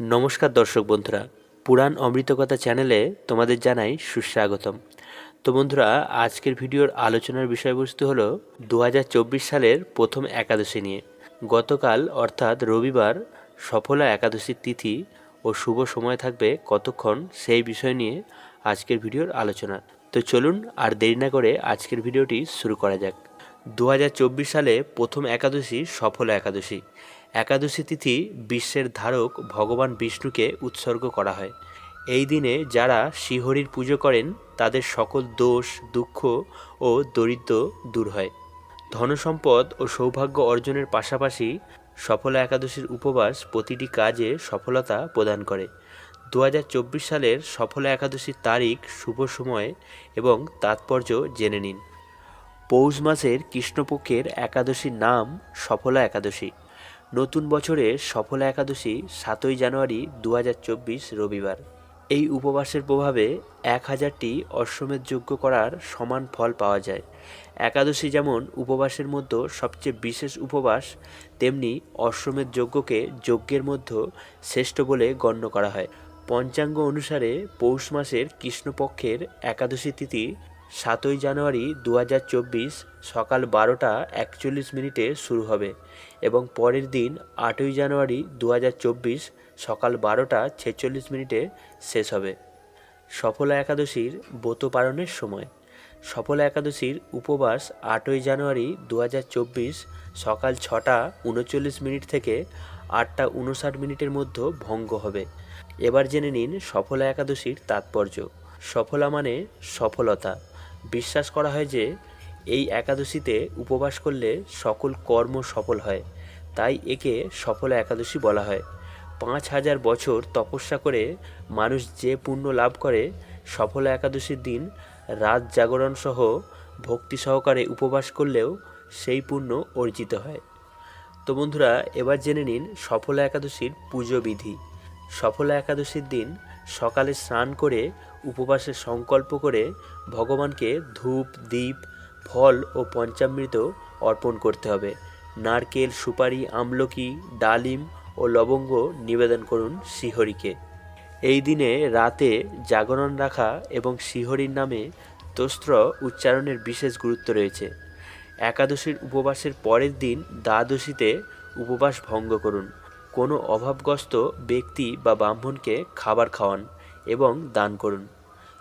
নমস্কার দর্শক বন্ধুরা, পুরাণ অমৃতকথা চ্যানেলে তোমাদের জানাই সুস্বাগতম। তো বন্ধুরা, আজকের ভিডিওর আলোচনার বিষয়বস্তু হলো দু সালের প্রথম একাদশী নিয়ে। গতকাল, অর্থাৎ রবিবার, সফলা একাদশীর তিথি ও শুভ সময় থাকবে কতক্ষণ সেই বিষয় নিয়ে আজকের ভিডিওর আলোচনা। তো চলুন আর দেরি না করে আজকের ভিডিওটি শুরু করা যাক। দু হাজার চব্বিশ সালে প্রথম একাদশী সফল একাদশী। একাদশী তিথি বিশ্বের ধারক ভগবান বিষ্ণুকে উৎসর্গ করা হয়। এই দিনে যারা শ্রীহরির পুজো করেন, তাদের সকল দোষ, দুঃখ ও দরিদ্র দূর হয়। ধনসম্পদ ও সৌভাগ্য অর্জনের পাশাপাশি সফলা একাদশীর উপবাস প্রতিটি কাজে সফলতা প্রদান করে। দু হাজার চব্বিশ সালের সফলা একাদশীর তারিখ, শুভ সময় এবং তাৎপর্য জেনে নিন। পৌষ মাসের কৃষ্ণপক্ষের একাদশীর নাম সফলা একাদশী। নতুন বছরে সফলা একাদশী সাতই জানুয়ারি দু হাজার চব্বিশ রবিবার। এই উপবাসের প্রভাবে এক হাজারটি অশ্বমেধ যজ্ঞ করার সমান ফল পাওয়া যায়। একাদশী যেমন উপবাসের মধ্যে সবচেয়ে বিশেষ উপবাস, তেমনি অশ্বমেধ যজ্ঞকে যজ্ঞের মধ্যে শ্রেষ্ঠ বলে গণ্য করা হয়। পঞ্চাঙ্গ অনুসারে পৌষ মাসের কৃষ্ণপক্ষের একাদশী তিথি সাতই জানুয়ারি দু হাজার চব্বিশ সকাল বারোটা একচল্লিশ মিনিটে শুরু হবে এবং পরের দিন আটই জানুয়ারি দু হাজার চব্বিশ সকাল বারোটা ছেচল্লিশ মিনিটে শেষ হবে। সফলা একাদশীর ব্রত পালনের সময়। সফলা একাদশীর উপবাস আটই জানুয়ারি দু হাজার চব্বিশ সকাল ছটা উনচল্লিশ মিনিট থেকে আটটা উনষাট মিনিটের মধ্যে ভঙ্গ হবে। এবার জেনে নিন সফলা একাদশীর তাৎপর্য। সফলা মানে সফলতা। বিশ্বাস করা হয় যে এই একাদশীতে উপবাস করলে সকল কর্ম সফল হয়। তাই একে সফল একাদশী বলা হয়। পাঁচ হাজার বছর তপস্যা করে মানুষ যে পুণ্য লাভ করে, সফল একাদশীর দিন রাত জাগরণ সহ ভক্তি সহকারে উপবাস করলেও সেই পুণ্য অর্জিত হয়। তো বন্ধুরা, এবার জেনে নিন সফলা একাদশীর পুজো বিধি। সফলা একাদশীর দিন সকালে স্নান করে উপবাসের সংকল্প করে ভগবানকে ধূপ দ্বীপ ফল ও পঞ্চামৃত অর্পণ করতে হবে। নারকেল, সুপারি, আমলকি, ডালিম ও লবঙ্গ নিবেদন করুন শ্রীহরিকে। এই দিনে রাতে জাগরণ রাখা এবং শ্রীহরির নামে তোস্ত্র উচ্চারণের বিশেষ গুরুত্ব রয়েছে। একাদশীর উপবাসের পরের দিন দ্বাদশীতে উপবাস ভঙ্গ করুন। কোনো অভাবগ্রস্ত ব্যক্তি বা ব্রাহ্মণকে খাবার খাওয়ান এবং দান করুন।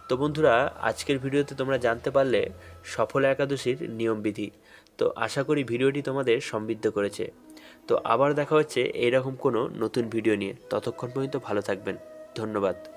তো বন্ধুরা, আজকের ভিডিওতে তোমরা জানতে পারলে সফল একাদশীর নিয়মবিধি তো আশা করি ভিডিওটি তোমাদের সমৃদ্ধ করেছে। তো আবার দেখা হচ্ছে এইরকম কোনো নতুন ভিডিও নিয়ে। ততক্ষণ পর্যন্ত ভালো থাকবেন। ধন্যবাদ।